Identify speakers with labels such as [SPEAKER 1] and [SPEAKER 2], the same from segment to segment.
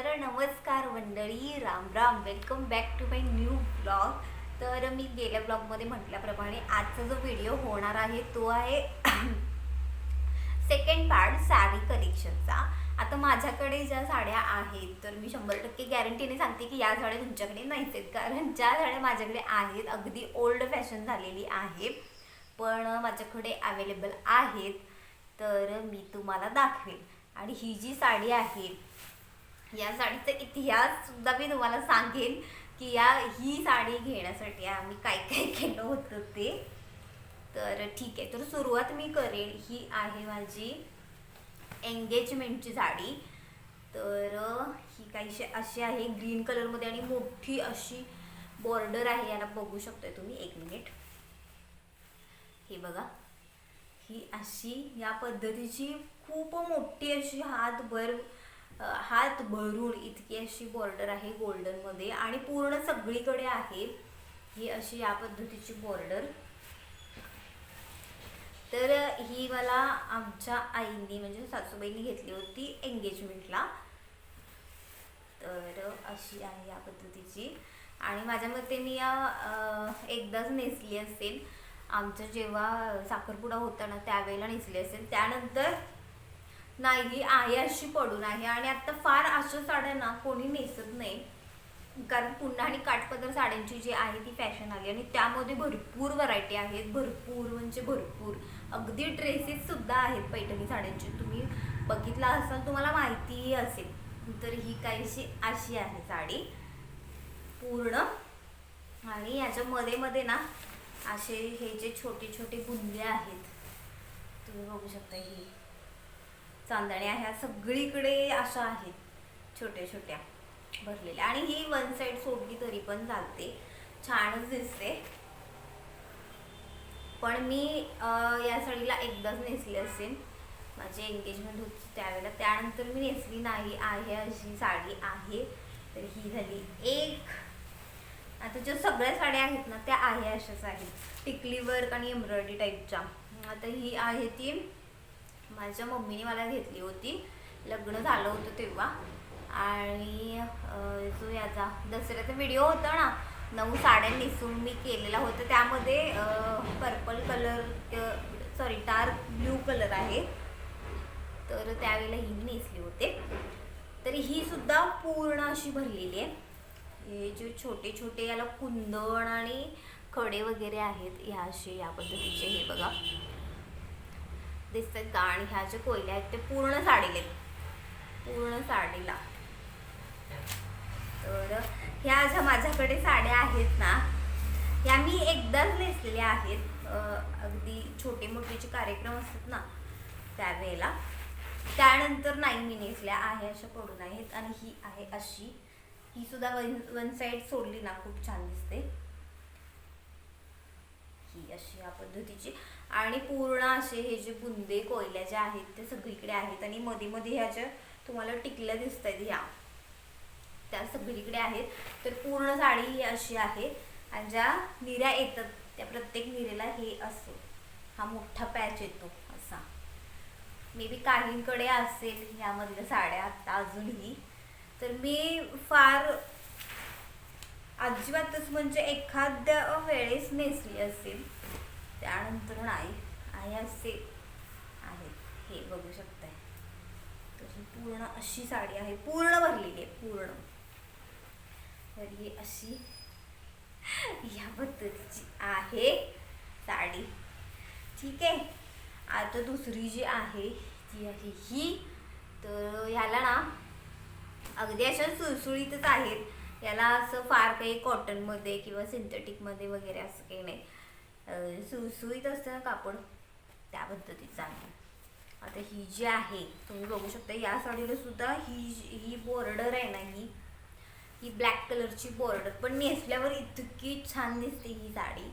[SPEAKER 1] तर नमस्कार मंडळी. Ram Ram. Welcome back to my new blog तर मी गेल्या ब्लॉगमध्ये म्हटल्याप्रमाणे आजचा जो व्हिडिओ होणार आहे तो आहे सेकंड पार्ट साडी कलेक्शनचा आता माझ्याकडे ज्या साड्या आहेत तर मी शंभर टक्के गॅरंटीने सांगते की या साड्या तुमच्याकडे नाहीच आहेत. कारण ज्या साड्या माझ्याकडे आहेत अगदी ओल्ड फॅशन झालेली आहे पण माझ्याकडे अवेलेबल आहेत. तर मी तुम्हाला दाखवेन आणि ही जी साडी आहे या साडीचा इतिहास सुद्धा मी तुम्हाला सांगेन की या ही साडी घेण्यासाठी आम्ही काय काय केलं होतं ते. तर ठीक आहे तर सुरुवात मी करेन. ही आहे माझी एंगेजमेंटची साडी. तर ही काहीशी अशी आहे ग्रीन कलरमध्ये आणि मोठी अशी बॉर्डर आहे याला बघू शकताय तुम्ही. एक मिनिट हे बघा. ही अशी या पद्धतीची खूप मोठी अशी हातभर हात भरून इतकी अशी बॉर्डर आहे गोल्डनमध्ये आणि पूर्ण सगळीकडे आहे ही अशी या पद्धतीची बॉर्डर तर ही मला आमच्या आईनी म्हणजे सासूबाईंनी घेतली होती एंगेजमेंटला तर अशी आहे या पद्धतीची. आणि माझ्या मते मी या एकदाच नेसली असेल. आमचं जेव्हा साखरपुडा होता ना त्यावेळेला नेसली असेल. त्यानंतर नाही ही आहे अशी पडून आहे आणि आता फार अशा साड्या ना कोणी नेसत नाही. कारण पुन्हा आणि काठपदर साड्यांची जी आहे ती फॅशन आली. आणि त्यामध्ये भरपूर व्हरायटी आहेत. भरपूर म्हणजे भरपूर. अगदी ड्रेसेस सुद्धा आहेत पैठणी साड्यांची. तुम्ही बघितला असाल तुम्हाला माहितीही असेल. तर ही काहीशी अशी आहे साडी. पूर्ण. आणि याच्या मध्ये मध्ये ना असे हे जे छोटे छोटे बुंदे आहेत. तुम्ही बघू शकता ही. चांदण्या ह्या सगळीकडे अशा आहेत. छोट्या छोट्या भरलेल्या. आणि ही वन साइड सोडली तरी पण चालते. छानच दिसते. पण मी या साडीला एकदाच नेसली असेल माझी एंगेजमेंट होती त्यावेळेला. त्यानंतर मी नेसली नाही आहे अशी साडी आहे. तर ही झाली एक. आता ज्या सगळ्या साड्या आहेत ना त्या आहे अशाच आहेत टिकली वर्क आणि एम्ब्रॉयडरी टाईपच्या आता ही आहे ती माझ्या मम्मीने मला घेतली होती. लग्न झालं होतं तेव्हा. आणि जो याचा दसऱ्याचा व्हिडिओ होता ना नऊ साड्या नेसून मी केलेला होता. त्यामध्ये purple colour sorry dark blue colour आहे. तर त्यावेळेला ही मी नेसली होते. तर ही सुद्धा पूर्ण अशी भरलेली आहे. हे जे छोटे छोटे याला कुंदण आणि खडे वगैरे आहेत ह्या असे या पद्धतीचे हे बघा. दिसतात का आणि ह्या ज्या कोयल्या आहेत ते पूर्ण साडीला आहेत. पूर्ण साडीला. तर ह्या ज्या माझ्याकडे साड्या आहेत ना ह्या मी एकदाच नेसलेल्या आहेत. अगदी छोटे मोठेचे कार्यक्रम असतात ना त्यावेळेला. त्यानंतर नाही मी नेसल्या आहे अशा पडून आहेत आणि ही आहे अशी. ही सुद्धा वन वन साईड सोडली ना खूप छान दिसते. ही अशी या पद्धतीची. आणि पूर्ण असे हे जे बुंदे कोयल्या ज्या आहेत ते सगळीकडे आहेत. आणि मध्ये मध्ये ह्या ज्या तुम्हाला टिकल्या दिसत आहेत ह्या त्या सगळीकडे आहेत. तर पूर्ण साडी ही अशी आहे. आणि ज्या निऱ्या येतात त्या प्रत्येक निरेला हे असं हा मोठा पॅच येतो असा. मे बी काहींकडे असेल ह्यामधल्या साड्या आत्ता अजूनही. तर मी फार अजिबातच म्हणजे एखाद्या वेळेस नेसली असेल त्यानंतर आई आई असे आहे हे बघू शकताय. तशी पूर्ण अशी साडी आहे. पूर्ण भरलेली आहे. पूर्ण. तर ही अशी या पद्धतीची आहे साडी. ठीक आहे. आता दुसरी जी आहे ती आहे ही. तर ह्याला ना अगदी अशा सुळसुळीतच आहेत. याला असं फार काही कॉटनमध्ये किंवा सिंथेटिकमध्ये वगैरे असं काही नाही. अं, असतं ना कापड त्या पद्धतीचा आहे आता ही जी आहे तुम्ही बघू शकता या साडीला सुद्धा ही ही बॉर्डर आहे ना ही ही ब्लॅक कलरची बॉर्डर पण नेसल्यावर इतकी छान दिसते ही साडी.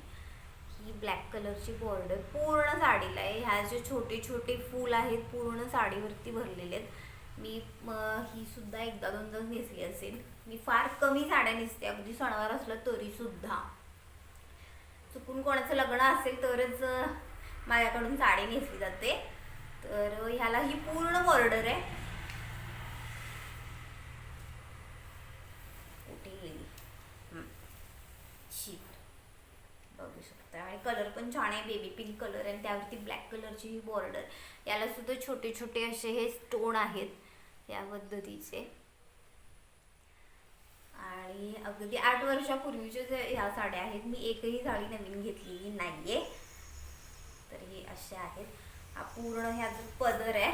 [SPEAKER 1] ही ब्लॅक कलरची बॉर्डर पूर्ण साडीला आहे. ह्या जे छोटे छोटे फूल आहेत पूर्ण साडीवरती भरलेले आहेत. मी ही सुद्धा एकदा दोनदा नेसली असेल. मी फार कमी साड्या नेसते. अगदी सणवार असलं तरी सुद्धा. चुकून कोणाचं लग्न असेल तरच माझ्याकडून साडी नेसली जाते. तर ह्याला ही पूर्ण बॉर्डर आहे. बघू शकता. आणि कलर पण छान आहे. बेबी पिंक कलर आणि त्यावरती ब्लॅक कलरची ही बॉर्डर याला सुद्धा छोटे छोटे असे हे स्टोन आहेत. या पद्धतीचे. आणि अगदी आठ वर्षापूर्वीचे जे ह्या साड्या आहेत मी एकही साडी नवीन घेतलेली नाहीये. तर हे असे आहेत. हा पूर्ण ह्या जो पदर आहे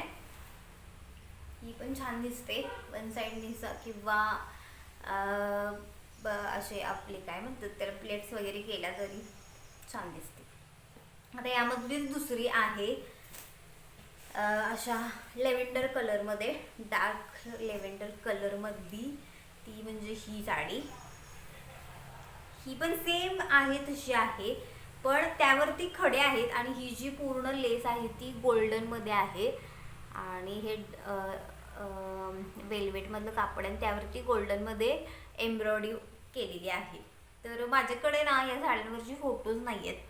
[SPEAKER 1] ही पण छान दिसते. वन साईड किंवा ब- असे आपले काय म्हणतात तर प्लेट्स वगैरे केल्या तरी छान दिसते. आता यामधलीच दुसरी आहे अशा लेव्हेंडर कलरमध्ये डार्क लेव्हेंडर कलरमधली ती म्हणजे ही साडी ही पण सेम आहे तशी आहे. पण त्यावरती खडे आहेत आणि ही जी पूर्ण लेस आहे ती गोल्डनमध्ये आहे. आणि हे वेल्वेटमधलं कापड आणि त्यावरती गोल्डनमध्ये एम्ब्रॉयडरी केलेली आहे. तर माझ्याकडे ना या साड्यांवरची फोटोज नाही आहेत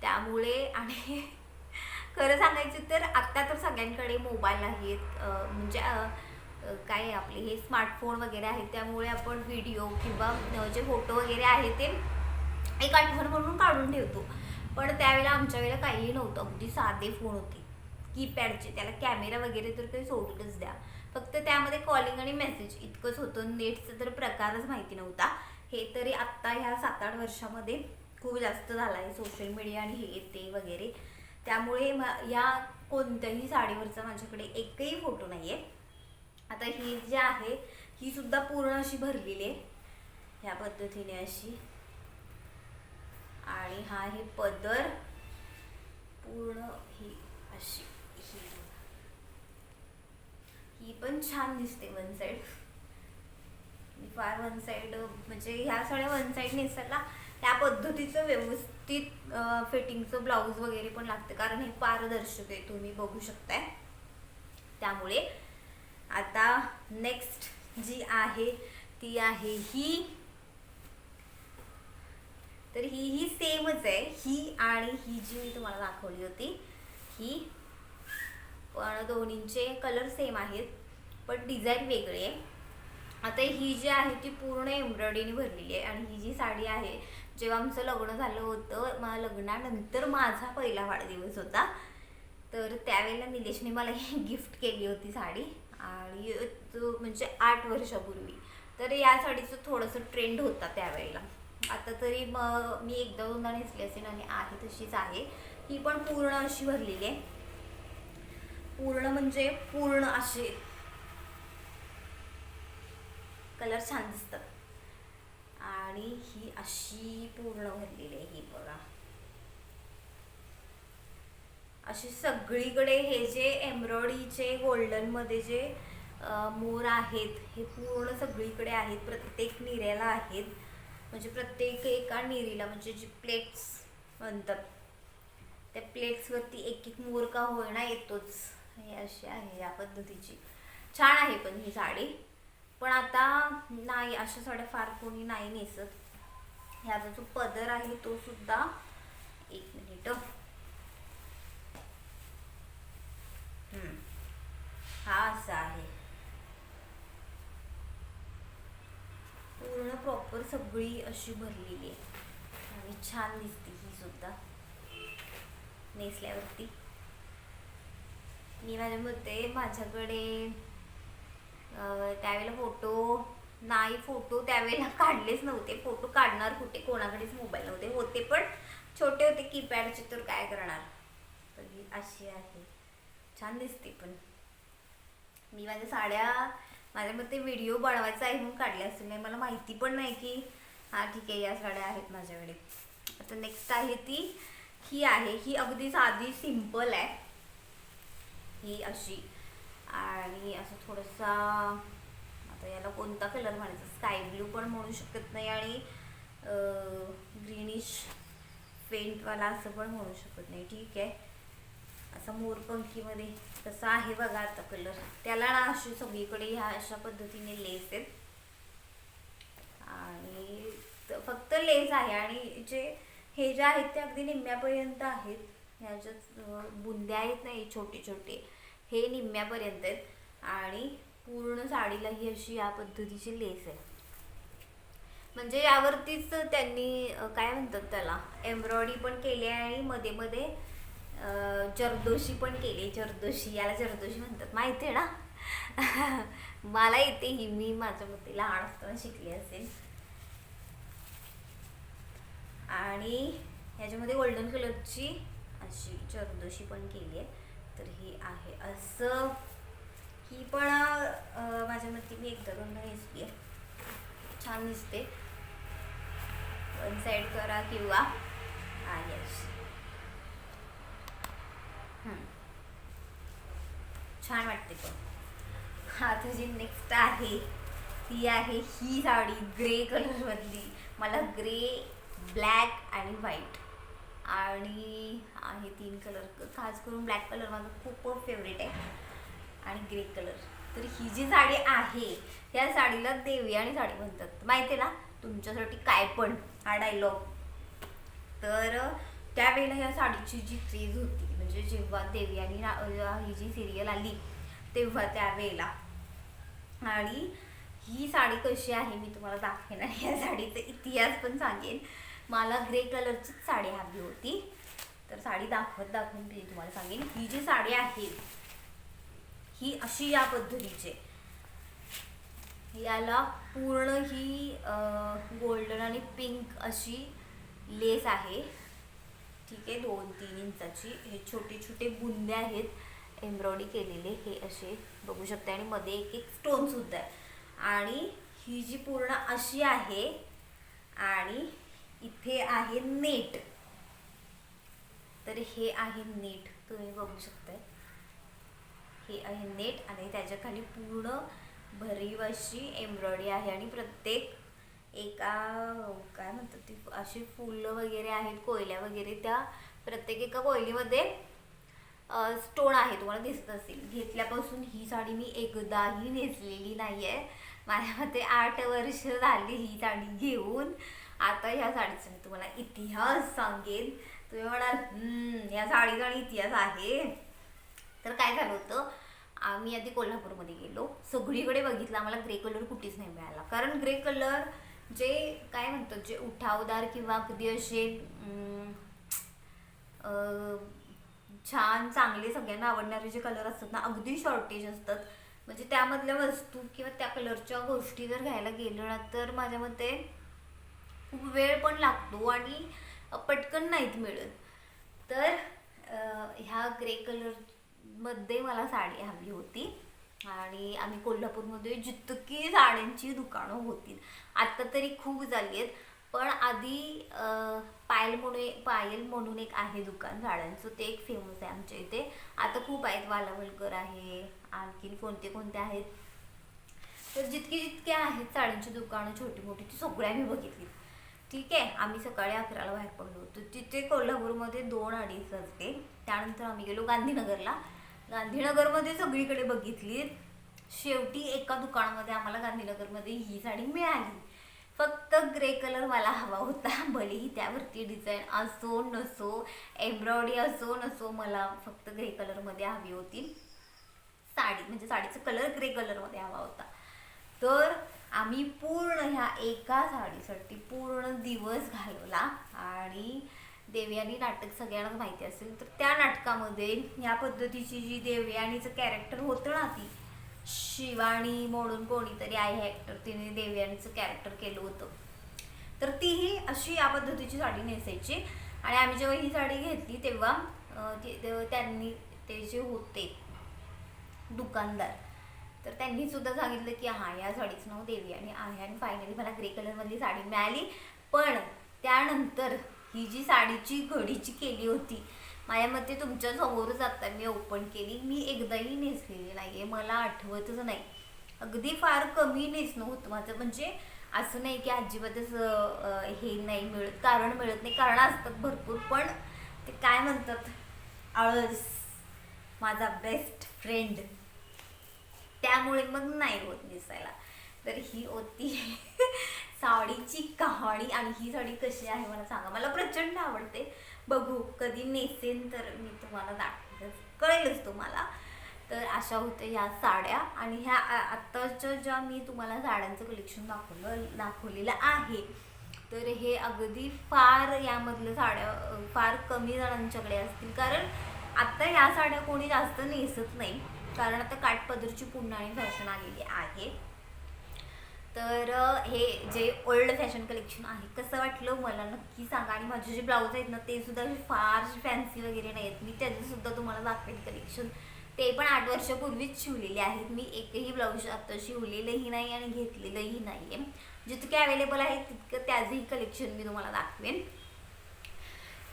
[SPEAKER 1] त्यामुळे आणि खरं सांगायचं तर आत्ता तर सगळ्यांकडे मोबाईल आहेत म्हणजे काय आपले हे स्मार्टफोन वगैरे आहेत त्यामुळे आपण व्हिडिओ किंवा जे फोटो वगैरे आहे ते एक आठवण म्हणून काढून ठेवतो. पण त्यावेळेला आमच्या वेळेला काहीही नव्हतं अगदी साधे फोन होते. कीपॅडचे त्याला कॅमेरा वगैरे तर काही सोडूनच द्या. फक्त त्यामध्ये कॉलिंग आणि मेसेज इतकंच होतं. नेटचं तर प्रकारच माहिती नव्हता. हे तरी आत्ता ह्या सात आठ वर्षामध्ये खूप जास्त झाला आहे. सोशल मीडिया आणि हे ते वगैरे. त्यामुळे म- या कोणत्याही साडीवरचा माझ्याकडे एकही फोटो नाही आहे आता ही जी आहे ही सुद्धा पूर्ण अशी भरलेली आहे. ह्या पद्धतीने अशी. आणि हा हे पदर पूर्ण ही अशी ही. ही पण छान दिसते वन साईड फार वन साईड म्हणजे ह्या सगळ्या वन साईड नेसायला त्या पद्धतीचं व्यवस्थित फिटिंगचं ब्लाऊज वगैरे पण लागतं. कारण हे पारदर्शक आहे तुम्ही बघू शकताय. त्यामुळे आता नेक्स्ट जी आहे ती आहे ही. तर ही ही सेमच आहे. ही आणि ही जी मी तुम्हाला दाखवली होती ही पण दोन्हींचे कलर सेम आहेत पण डिझाईन वेगळी आहे. आता ही जी आहे ती पूर्ण एम्ब्रॉयडरीने भरलेली आहे आणि ही जी साडी आहे जेव्हा आमचं लग्न झालं होतं मला लग्नानंतर माझा पहिला वाढदिवस होता. तर त्यावेळेला निलेशने मला ही गिफ्ट केली होती साडी. आणि तो म्हणजे आठ वर्षापूर्वी. तर या साडीचं थोडंसं ट्रेंड होता त्यावेळेला. आता तरी मग मी एकदा दोनदा नेसली असेल आणि आहे तशीच आहे. ही पण पूर्ण अशी भरलेली आहे. पूर्ण म्हणजे पूर्ण असे कलर छान दिसतात. आणि ही अशी पूर्ण भरलेली आहे ही बघा. असे सगळीकडे हे जे एम्ब्रॉयडरीचे गोल्डनमध्ये जे मोर आहेत हे पूर्ण सगळीकडे आहेत प्रत्येक निऱ्याला आहेत. म्हणजे प्रत्येक एका निरीला म्हणजे जी प्लेट्स म्हणतात त्या प्लेट्सवरती एक एक मोर का होईना येतोच. हे अशी आहे या पद्धतीची. छान आहे पण ही साडी. पण आता नाही अशा साड्या फार कोणी नाही नेसत. ह्याचा जो पदर आहे तो सुद्धा एक मिनिट. हा असा आहे. पूर्ण प्रॉपर सगळी अशी भरलेली आहे. आणि छान दिसते ही सुद्धा. नेसल्यावरती. मी माझ्या मते माझ्याकडे त्यावेळेला फोटो नाही फोटो त्यावेळेला काढलेच नव्हते. फोटो काढणार कुठे? कोणाकडेच मोबाईल नव्हते. होते पण छोटे होते. कीपॅडचे तर काय करणार? तर अशी आहे. छान दिसते पण. मी माझ्या साड्या माझ्या मते व्हिडिओ बनवायचा आहे म्हणून काढल्या असेल नाही म्हणजे मला माहिती पण नाही की हां ठीक आहे या साड्या आहेत माझ्याकडे. आता नेक्स्ट आहे ती ही आहे. ही अगदी साधी सिंपल आहे. ही अशी. आणि असं थोडंसा आता याला कोणता कलर म्हणायचा? स्काय ब्ल्यू पण म्हणू शकत नाही आणि ग्रीनिश पेंटवाला असं पण म्हणू शकत नाही. ठीक आहे. असा मोरपंखीमध्ये. तसा आहे बघा आता कलर त्याला ना अशी सगळीकडे ह्या अशा पद्धतीने लेस आहेत. आणि फक्त लेस आहे. आणि जे हे जे आहेत ते अगदी निम्म्यापर्यंत आहेत. ह्याच्यात अं, बुंद्या आहेत नाही छोटे छोटे हे निम्म्यापर्यंत आहेत. आणि पूर्ण साडीला ही अशी या पद्धतीची लेस आहे. म्हणजे यावरतीच त्यांनी काय म्हणतात त्याला एम्ब्रॉयडरी पण केली आहे आणि मध्ये मध्ये जरदोशी पण केली. जरदोशी याला जरदोशी म्हणतात. माहिती आहे ना? मला येते ही. मी माझ्या मते लहान असताना शिकली असेल. आणि ह्याच्यामध्ये गोल्डन कलरची अशी जरदोशी पण केली आहे. तर ही आहे असं. ही पण माझ्या मते मी एकदा दोनदा नेसली आहे. छान दिसते. वन साईड करा किंवा आहे अशी. छान वाटते पण. हा जी नेक्स्ट आहे. ती आहे ही साडी ग्रे कलरमधली मला ग्रे ब्लॅक आणि व्हाईट आणि आहे तीन कलर खास करून ब्लॅक कलर माझा खूप फेवरेट आहे. आणि ग्रे कलर तर ही जी साडी आहे या साडीला देवी आणि साडी म्हणतात. माहिती आहे ना? तुमच्यासाठी काय पण. हा डायलॉग तर त्यावेळेला या साडीची जी क्रेज होती म्हणजे जेव्हा देवी आणि ही जी सिरियल आली तेव्हा त्यावेळेला आणि ही साडी कशी आहे मी तुम्हाला दाखवेन आणि या साडीचा इतिहास पण सांगेन. मला ग्रे कलरचीच साडी हवी होती. तर साडी दाखवत दाखवून मी तुम्हाला सांगेन. ही जी साडी आहे ही अशी या पद्धतीची याला पूर्ण ही गोल्डन आणि पिंक अशी लेस आहे. ठीक आहे दोन तीन इंचाची. हे छोटे छोटे बुंदे आहेत. एम्ब्रॉयडरी केलेले हे असे बघू शकता आणि मध्ये एक एक स्टोन सुद्धा आहे. आणि ही जी पूर्ण अशी आहे आणि इथे आहे नेट. तर हे आहे नेट. तुम्ही बघू शकताय. हे आहे नेट आणि त्याच्याखाली पूर्ण भरीव अशी एम्ब्रॉयडरी आहे. आणि प्रत्येक एका काय म्हणतात ती अशी फुलं वगैरे आहेत कोयल्या वगैरे त्या प्रत्येक एका कोयलीमध्ये स्टोन आहे तुम्हाला दिसत असेल. घेतल्यापासून ही साडी मी एकदाही नेसलेली नाही आहे माझ्या मते आठ वर्ष झाली ही साडी घेऊन. आता ह्या साडीचा मी तुम्हाला इतिहास सांगेन. तुम्ही म्हणाल ह्या या साडीचा आणि इतिहास आहे. तर काय झालं होतं आम्ही आधी कोल्हापूरमध्ये गेलो. सगळीकडे बघितलं आम्हाला ग्रे कलर कुठेच नाही मिळाला. कारण ग्रे कलर जे काय म्हणतात जे उठावदार किंवा कधी असे छान चांगले सगळ्यांना आवडणारे जे कलर असतात ना अगदी शॉर्टेज असतात. म्हणजे त्यामधल्या वस्तू किंवा त्या कलरच्या गोष्टी जर घ्यायला गेलो ना तर माझ्या मते खूप वेळ पण लागतो आणि पटकन नाहीत मिळत. तर ह्या ग्रे कलरमध्ये मला साडी हवी होती. आणि आम्ही कोल्हापूरमध्ये जितकी साड्यांची दुकानं होती आत्ता तरी खूप झाली आहेत. पण आधी पायल म्हणून पायल म्हणून एक आहे दुकान साड्यांचं ते एक फेमस आहे आमच्या इथे. आता खूप आहेत वालावलकर आहे आणखीन कोणते कोणते आहेत. तर जितकी जितके आहेत साड्यांची दुकानं छोटी मोठी ती सगळ्या आम्ही बघितली. ठीक आहे आम्ही सकाळी अकराला बाहेर पडलो होतो. तिथे कोल्हापूरमध्ये दोन अडीच वाजते त्यानंतर आम्ही गेलो गांधीनगरला. गांधीनगरमध्ये सगळीकडे बघितली शेवटी एका दुकानामध्ये आम्हाला गांधीनगरमध्ये ही साडी मिळाली. फक्त ग्रे कलर मला हवा होता. भलेही त्यावरती डिझाईन असो नसो एम्ब्रॉयडरी असो नसो मला फक्त ग्रे कलरमध्ये हवी होती. साडी म्हणजे साडीचा कलर ग्रे कलरमध्ये हवा होता. तर आम्ही पूर्ण ह्या एका साडीसाठी पूर्ण दिवस घालवला. आणि देवयानी नाटक सगळ्यांना माहिती असेल तर त्या नाटकामध्ये या पद्धतीची जी देवयानीचं कॅरेक्टर होतं ना ती शिवानी म्हणून कोणीतरी आहे ॲक्टर तिने देवयानीचं कॅरेक्टर केलं होतं. तर तीही अशी या पद्धतीची साडी नेसायची. आणि आम्ही जेव्हा ही साडी घेतली तेव्हा ते- त्यांनी ते जे होते दुकानदार तर त्यांनी सुद्धा सांगितलं की हां या साडीचं नाव देवी आणि आहे आणि फायनली मला ग्रे कलरमधली साडी मिळाली. पण त्यानंतर ही जी साडीची घडीची केली होती माझ्या मते तुमच्या समोरच आता मी ओपन केली. मी एकदाही नेसलेली नाही आहे मला आठवतच नाही. अगदी फार कमी नेसणं होतं माझं. म्हणजे असं नाही की अजिबातच हे नाही मिळत कारण मिळत नाही. कारण असतात भरपूर पण ते काय म्हणतात? आळस माझा बेस्ट फ्रेंड त्यामुळे मग नाही होत दिसायला तर ही होती साडीची कहाणी आणि ही साडी कशी आहे मला सांगा. मला प्रचंड आवडते. बघू कधी नेसेन तर मी तुम्हाला दाखवेन कळेलच तुम्हाला. तर अशा होत्या या साड्या आणि ह्या आत्ताच्या ज्या मी तुम्हाला साड्यांचं कलेक्शन दाखवलं दाखवलेलं आहे. तर हे अगदी फार यामधल्या साड्या फार कमी जणांच्याकडे असतील. कारण आत्ता या साड्या कोणी जास्त नेसत नाही. कारण आता काठपदरची आणि फॅशन आलेली आहे. तर हे जे ओल्ड फॅशन कलेक्शन आहे कसं वाटलं मला नक्की सांगा. आणि माझे जे ब्लाऊज आहेत ना ते सुद्धा फार फॅन्सी वगैरे नाही आहेत मी त्याचे सुद्धा तुम्हाला दाखवेल कलेक्शन ते पण आठ वर्षापूर्वीच शिवलेले आहेत. मी एकही ब्लाऊज आता शिवलेलंही नाही आणि घेतलेलंही नाही आहे जितके अवेलेबल आहेत तितकं त्याचंही कलेक्शन मी तुम्हाला दाखवेन.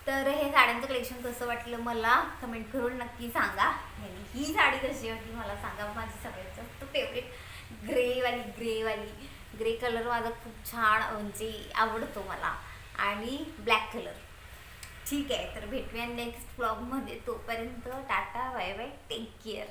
[SPEAKER 1] तर हे साड्यांचं कलेक्शन कसं वाटलं मला कमेंट करून नक्की सांगा. आणि ही साडी कशी वाटली मला सांगा. माझी सगळ्यात जास्त फेवरेट ग्रेवाली ग्रेवाली. ग्रे कलर माझा खूप छान म्हणजे आवडतो मला. आणि ब्लॅक कलर. ठीक आहे तर भेटूया नेक्स्ट ब्लॉगमध्ये तोपर्यंत tata bye bye. Take care